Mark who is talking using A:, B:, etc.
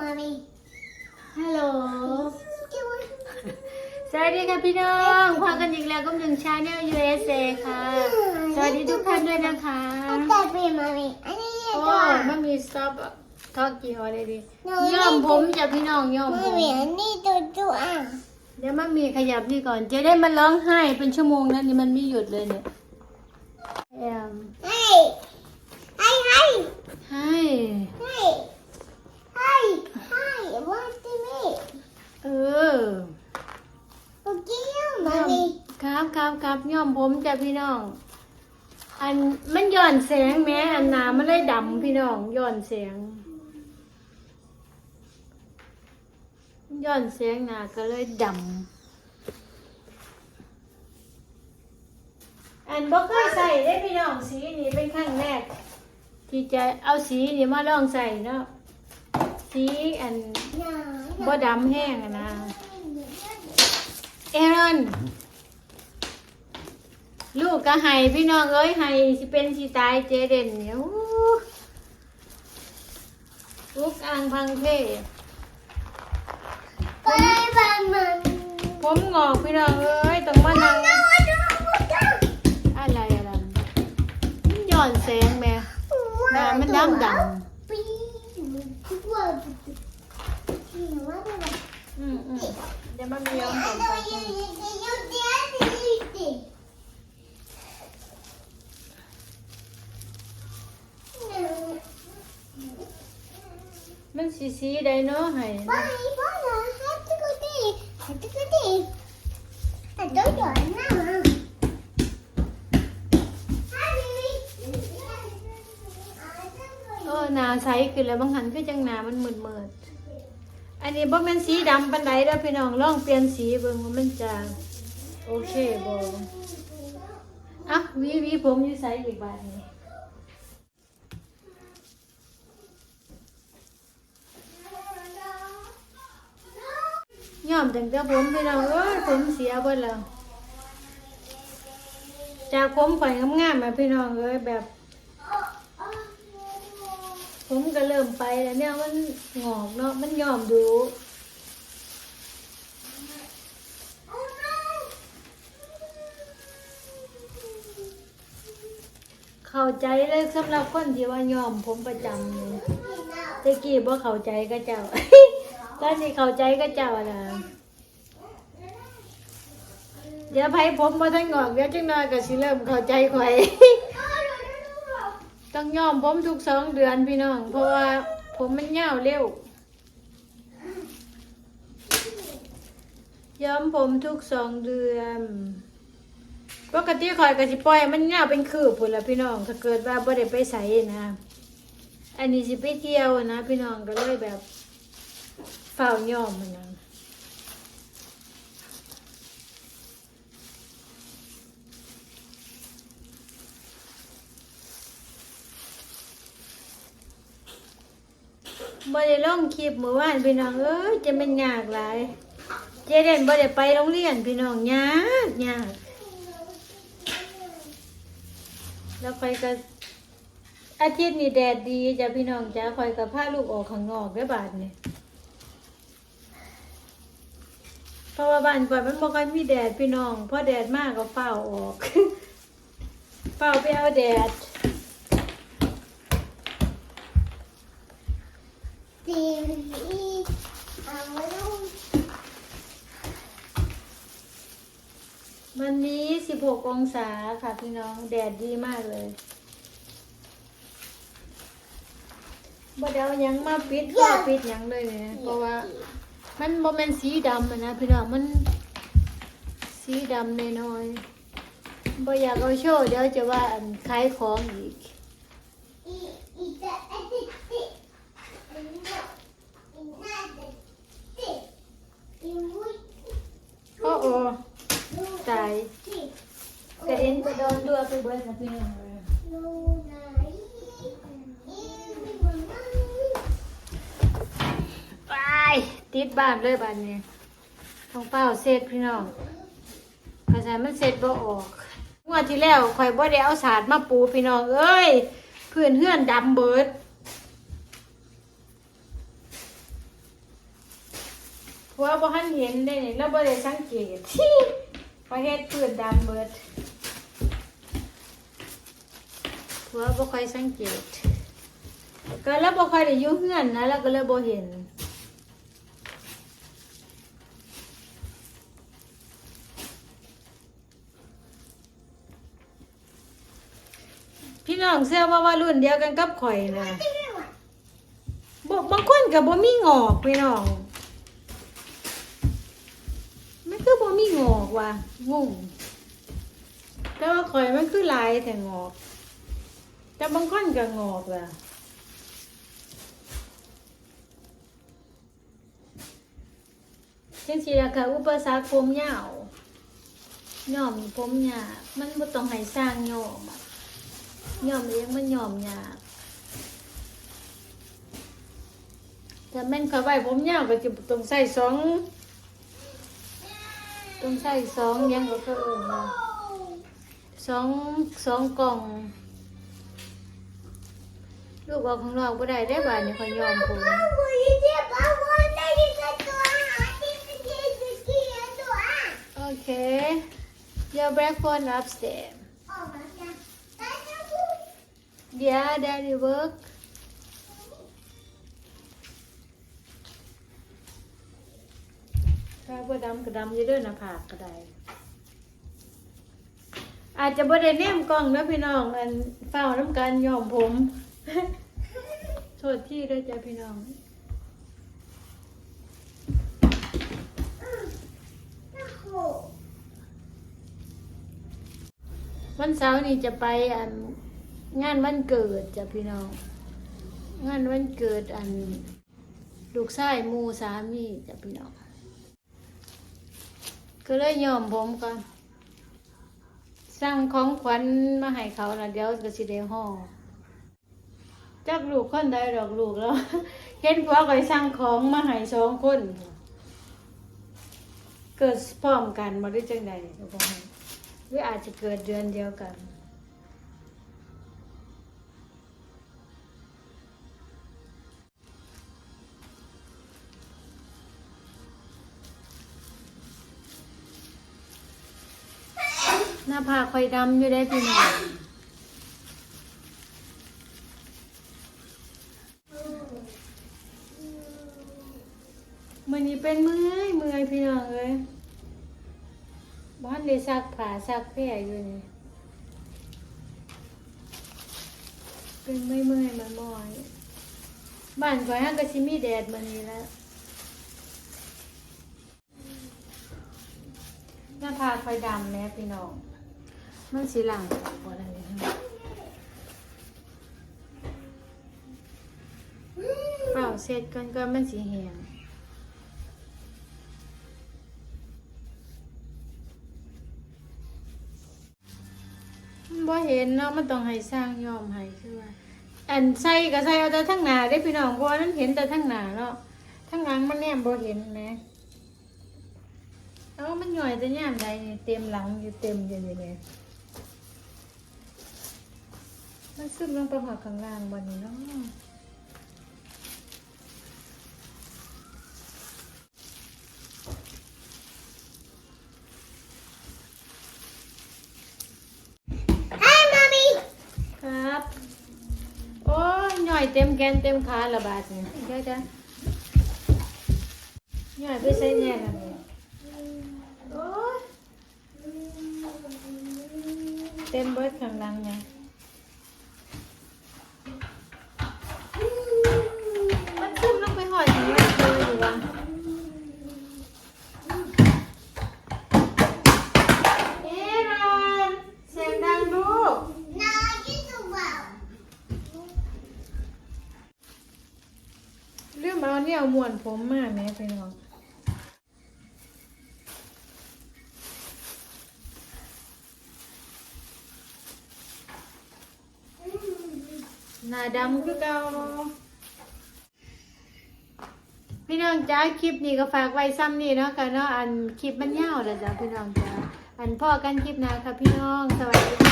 A: mommy.
B: ฮัลโหล
A: Doing
B: สวัสดีค่ะพี่น้องพากันอีกแล้วก็หนึ่งชาแนล USA ค่ะ สวัสดีทุกท่านด้วยนะคะ
A: Okay, mommy. I need
B: โอ้
A: a
B: ไม่
A: dog.
B: มี stop talking already
A: No,
B: ย่อมผมจ้ะพี่น้องย่อมผม
A: Mommy, I need to do ah.
B: เดี๋ยวมันมีขยับนี่ก่อน จะได้มันร้องไห้เป็นชั่วโมงแล้วนี่มันไม่หยุดเลยเนี่ยแอม
A: Hey. Hi, hi.
B: ให้ เออ
A: Okay, mommy.
B: ครับครับครับย่อมผมจ้ะพี่น้อง อันมันย้อนแสงแม้อันหนามันเลยดำพี่น้องย้อนแสงย้อนแสงหนาก็เลยดำอันบ่เคยใส่ได้พี่น้องสีนี้เป็นครั้งแรกที่จะเอาสีนี้มาลองใส่เนาะ สีอัน
A: No.
B: บ่ดำแห้งอะนะ เอรอนลูกก็ให้พี่น้องเอ้ยให้สิเป็นสิตายเจเด่นเนี่ยอู้ลูกอ่างพังเพ่
A: Bye, bye, mommy.
B: ผมงอกพี่น้องเอ้ยต้องมานั่ง
A: No, I don't want that.
B: อะไรอะไรมันย้อนแสงแม่หน้ามันดำดำ อืมอืมเดี๋ยวมันมีอมผมไปให้มันสีสีใดเนาะให้เออนาใสขึ้นแล้วบางหันคือจังนามันมืดมืดๆ อันนี้บ่แม่นสีดำปานใดเด้อพี่น้องลองเปลี่ยนสีเบิ่งว่ามันจะโอเคบ่อะวีวีผมอยู่ไสอีกบาดนี้ย่อมตั้งแต่ผมพี่น้องเอ้ยผมเสียเบิดแล้วจากผมข่อยงามๆมาพี่น้องเอ้ยแบบ ผมก็เริ่มไปแล้วเนี่ยมันงอกเนาะมันยอมดูเข้าใจเลยสำหรับคนที่ว่ายอมผมประจำเลยตะกี้บ่เข้าใจก็เจ้าตอนนี้เข้าใจก็เจ้าล่ะเดี๋ยวไผผมบ่ทันงอกเดี๋ยวจังน้อยก็สิเริ่มเข้าใจข่อย ต้องยอมผมทุกสองเดือนพี่น้อง เพราะว่าผมมันยาวเร็วย้อมผมทุกสองเดือนปกติคอยก็สิปล่อย มันยาเป็นคืบพุ่นละพี่น้อง ถ้าเกิดว่าบ่ได้ไปใส่นะ อันนี้สิไปเที่ยวนะ พี่น้องก็เลยแบบเฝ้าย้อมมันนะ บ่ได้ลงคลิปเมื่อวานพี่น้องเอ้ยจะเป็นยากหลายเจเดนบ่ได้ไปโรงเรียนพี่น้องยากยากแล้วคอยก็อาทิตย์นี้แดดดีจ้ะพี่น้องจ้ะคอยกับพาลูกออกข้างนอกได้บาดนี่เพราะว่าบ้านก่อนมันบ่ค่อยมีแดดพี่น้องพอแดดมากก็เฝ้าออกเฝ้าไปเอาแดด วันนี้ 16 องศาค่ะพี่น้องแดดดีมากเลยบ่ได้เอายังมาปิดก็ปิดยังเลยเนี่ยเพราะว่า มันบ่แม่นสีดำอะนะพี่น้องมันสีดำน้อยๆบ่อยากเอาโชว์เดี๋ยวจะว่าขายของอีก โอ้โอ้ ตายกระเด็นกระโดนด้วไปเบิดนะพี่น้องเอ้ยไปติดบ้านเลยบ้านนี้ต้องเป้าเสร็จพี่น้องภาษามันเสร็จบ่ออกงวดที่แล้วข่อยบ่ได้เอาสาดมาปูพี่น้องเอ้ยเพื่อนเฮือนดำเบิด ผัวบ่ทันเห็นได้นี่แล้วบ่ได้สังเกตพอเฮ็ดปืนดำเบิดผัวบ่ค่อยสังเกต ก็แล้วบ่ค่อยได้อยู่เฮือนนะแล้วก็เลยบ่เห็นพี่น้องเสื้อว่าว่ารุ่นเดียวกันกับข่อยนะบ่บางคนก็บ่มีงอกพี่น้อง งอกว่ะงงแต่ว่าข่อยมันคือลายแต่งอก แต่บางคนก็งอกล่ะจังซี่ล่ะค่ะอุปสรรคผมยาวย่อมผมยาวมันบ่ต้องให้สร้างย่อมอะยอมเลี้ยงมันยอมยากแต่แม่นเขาไว้ผมยาวก็จะต้องใส่สอง ต้องใส่สองยังก็คือเอิญว่าสองสองกล่อง ลูกบอกของเราบ่ได้ได้บาทนี่คอยยอมผม
A: ป้าวันนี้เจ็บป้าวันได้ยินตัวหาที่สกีสกีตัวอะ
B: โอเค your breakfast upstairs
A: ออกมาจ้ะได้จะพูด
B: yeah daddy work ถ้าบ่ดำก็ดำอยู่เด้อหน้าผากก็ได้ อาจจะบ่ได้แนมกล้องนะพี่น้อง อันเฝ้าน้ำกันยอมผม โทษที่ด้วยจ้ะพี่น้องวันเสาร์นี้จะไปอันงานวันเกิดจ้ะพี่น้อง งานวันเกิดอันลูกชายมูสามีจ้ะพี่น้อง ก็เลยยอมผมก่อนสร้างของขวัญมาให้เขาละเดี๋ยวก็สิได้ห่อจักลูกคนใดดอกลูกแล้ว เห็นพ่อก็สร้างของมาให้สองคน เกิดพร้อมกันมาได้จังใดก็บ่รู้หรืออาจจะเกิดเดือนเดียวกัน น้าผากคอยดำอยู่ได้พี่น้องมันนี้เป็นเมื่อยเมื่อยพี่น้องเอ้ยบ้านได้ซักผ้าซักแพร่อยู่นี่เป็นเมื่อยเมื่อยมันมอยบ้านข่อยฮักก็สิมีแดดมันนี้แล้วหน้าผากคอยดำแม่พี่น้อง มันสีหลังบ่ได้เปล่าเสร็จก่อนก็มันสีแหงบ่เห็นเนาะมันต้องให้สร้างยอมให้คือว่า อันใส่ก็ใส่เอาแต่ทั้งหน้าได้พี่น้องเพราะว่ามันเห็นแต่ทั้งหน้าเนาะทั้งหลังมันแนมบ่เห็นแหมเอ้ามันหน่อยแต่ยามใดนี่เต็มหลังอยู่เต็มอยู่นี่แหละ มันซึมลงไปหอดข้างล่างบนนี้เนาะ
A: เฮ้ยมามี
B: ครับ โอ้ยหน่อยเต็มแกนเต็มขาละบาทเนี่ยเดี๋ยวจะหน่อยไปใส่แน่ละเนี่ยโอ้ยเต็มเบิดข้างหล่างเนี่ย ผมมาแม่พี่น้องหน้าดำคือเก่าพี่น้องจ้าคลิปนี้ก็ฝากไว้ซ้ำนี่เนาะค่ะเนาะอันคลิปมันยาวแล้วจ้ะพี่น้องจ้าอันพ่อกันคลิปหน้าค่ะพี่น้องสวัสดี